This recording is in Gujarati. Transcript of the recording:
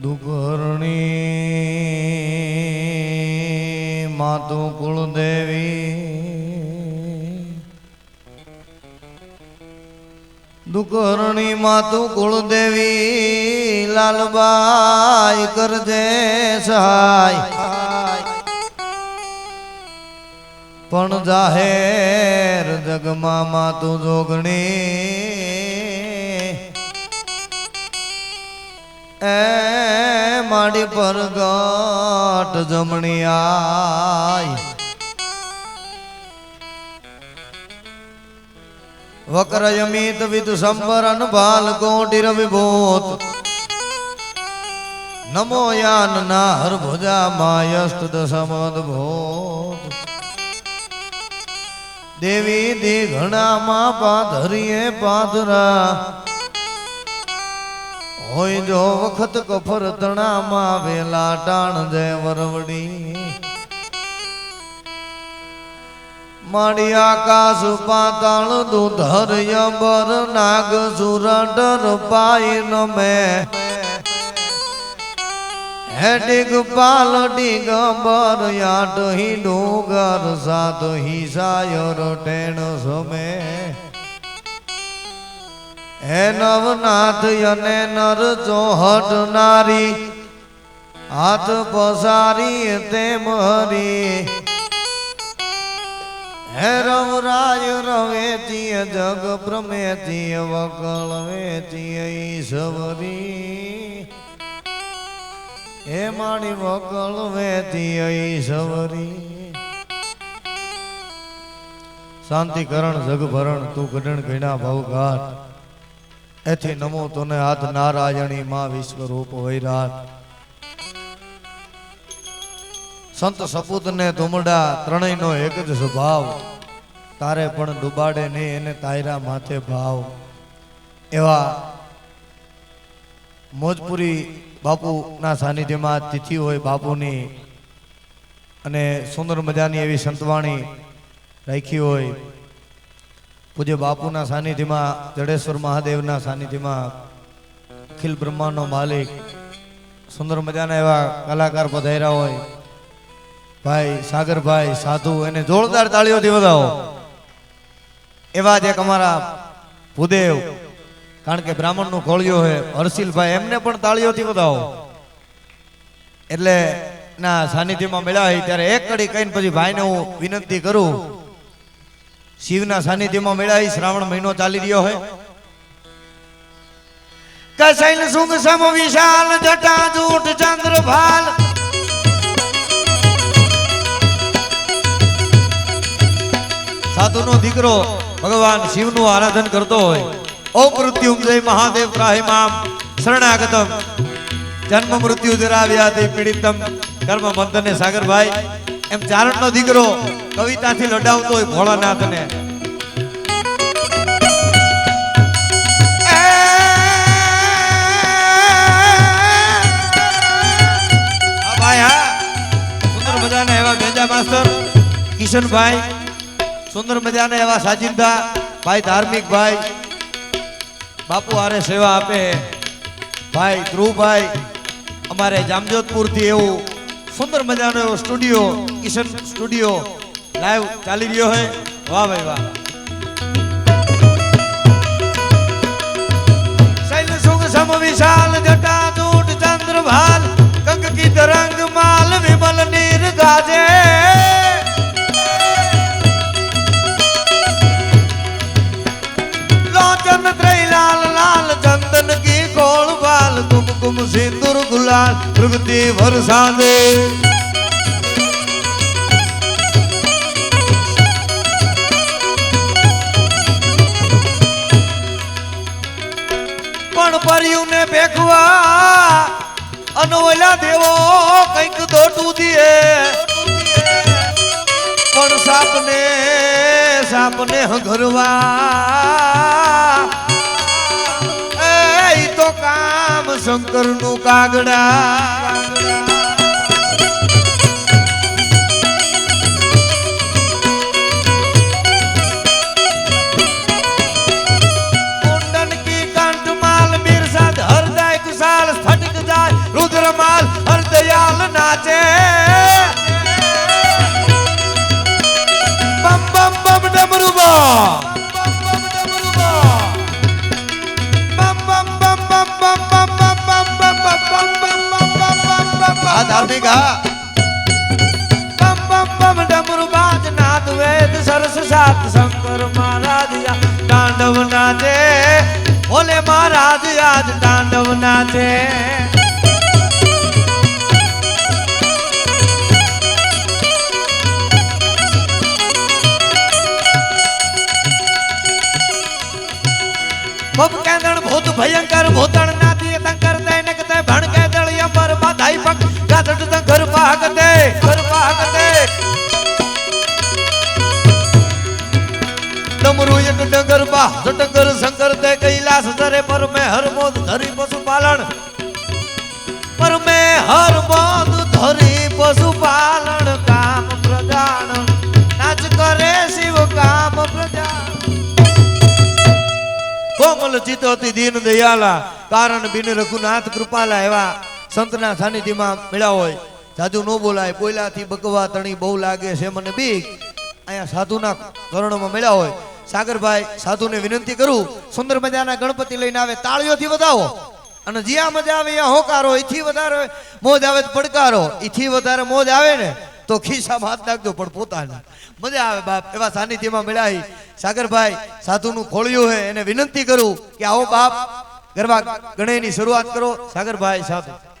દુકરણી માતુ કુળદેવી. દુકરણી માતુ કુળદેવી લાલબાઈ કરજે સહાય. પણ જાહેર જગમાં માતુ જોગણી એ માડી પર ગોટ જમણી આય વક્ર યમિત વિદ સંબરન બાલ કોટી રવિભૂત. નમો યાન ના હર ભુજા માયસ્ત દશમદ ભૂત. દેવી દી ઘણામાં પાધરીએ પાધરા. હોય જો વખત કફર તણામાં વેલા ટાણ જય વરવડી. માડી આકાશ પાતાળ દુધર યબર નાગ સુરટર પાઈ ન મેં હેડિગ પાલ ડિગ બર, યાટ હી ડુગર સાત હી સાયર ટેણ સમે. હે નવનાથ અને નર ચોહટ નારી, હાથ પસારી તેમ હરી. હે રવરાય રવેતીય જગ પ્રમેતીય વકળ વેતીય ઈશ્વરી. હે માણી વકળ વેતીય ઈશ્વરી. શાંતિકરણ જગભરણ તું ગઢણ ગણા ભવઘાટ. એથી નમો તને હાથ નારાયણી માં વિશ્વરૂપ વૈરાટ સંત સપૂત ને તુમડા ત્રણેયનો એક જ સ્વભાવ. તારે પણ ડુબાડે નહીં, એને તાયરા માથે ભાવ. એવા મોજપુરી બાપુના સાનિધ્યમાં તિથિ હોય બાપુની અને સુંદર મજાની એવી સંતવાણી રાખી હોય. પૂજ્ય બાપુના સાનિધ્યમાં, જડેશ્વર મહાદેવના સાનિધ્યમાં અખિલ બ્રહ્માંડનો માલિક, સુંદર મજાના એવા કલાકાર પધાર્યા હોય. ભાઈ સાગરભાઈ, સાધુ, એને જોરદાર તાળીઓથી વધાવો. એવા જ એક અમારા ભૂદેવ, કારણ કે બ્રાહ્મણનું ખોળ્યું છે હર્ષિલભાઈ એમને પણ તાળીઓથી વધાવો. એટલે ના સાનિધ્યમાં મળ્યા હોય ત્યારે એક કડી કહીને પછી ભાઈને હું વિનંતી કરું શિવના સાનિધ્યમાં મળ્યા શ્રાવણ મહિનો ચાલી રહ્યો હોય. કસૈલ સુખ સમ વિશાલ, જટા જૂઠ ચંદ્ર ભાલ. સાધુનો દીકરો ભગવાન શિવનું આરાધન કરતો હોય. ઓ મૃત્યુ જય મહાદેવ ત્રાહિમામ શરણાગતમ. જન્મ મૃત્યુ ધરાવ્યા તે પીડિતમ. કર્મ બંધને સાગરભાઈ એમ ચારણનો દીકરો કવિતાથી લડાવતો હોય ભોળાનાથને. મજાના એવા ગંજા માસ્ટર કિશનભાઈ. સુંદર મજાના એવા સાજિંદા, ભાઈ ધાર્મિક ભાઈ બાપુ આરે સેવા આપે. ભાઈ ધ્રુવભાઈ, અમારે જામજોધપુરથી એવું સુંદર મજાનો એવો સ્ટુડિયો કિશન સ્ટુડિયો લાઈવ ચાલી રહ્યો છે વાહ ભાઈ વાહ શૈલ સુખ સમ વિશાલ જટા દૂટ ચંદ્ર ભાલ કંક કી તરંગ માલ વિમલ નીર ગાજે લોચન ત્રય લાલ લાલ ચંદન કી ગોળ બાલ કુમકુમ સિંદૂર ગુલાલ પ્રગતિ વરસાદે પણ પર્યું ને ભેખવા અનોલા દેવો કંઈક દોટું દીએ. પણ સાપને સાપને હગરવા શંકરનું કાગડા. હા બમ બમ બમ ડમરુ બાજ નાદ વેદ સરસ સાત શંકર મહારાજ આ તાંડવ નાચે ભોલે મહારાજ આજ તાંડવ નાચે ભૂત ભયંકર ભૂતણ નાતી કોમલ ચિત્તોતી દીન દયાલા. કારણ બિન રઘુનાથ કૃપાલા એવા સંતના સાનિધ્યમાં મળ્યા હોય. જાજુ ન બોલાય બોયલાથી બકવા તણી બહુ લાગે છે મને બીક. અહીંયા સાધુના કરણમાં મળ્યા હોય. સાગરભાઈ, સાધુને વિનંતી કરું, સુંદર મજાના ગણપતિ લઈને આવે, તાળીઓથી વધાવો. અને જ્યાં મજા આવે ત્યાં હોકારો એથી વધારે મોજ આવે પડકારો. એથી વધારે મોજ આવે ને તો ખિસ્સામાં હાથ નાખજો, પણ પોતાના. મજા આવે, બાપ. એવા સાનિધ્યમાં મળ્યા સાગરભાઈ, સાધુનું ખોળ્યું હે, એને વિનંતી કરું કે આવો બાપ, ગરબા ગણેની શરૂઆત કરો. સાગરભાઈ સાધુ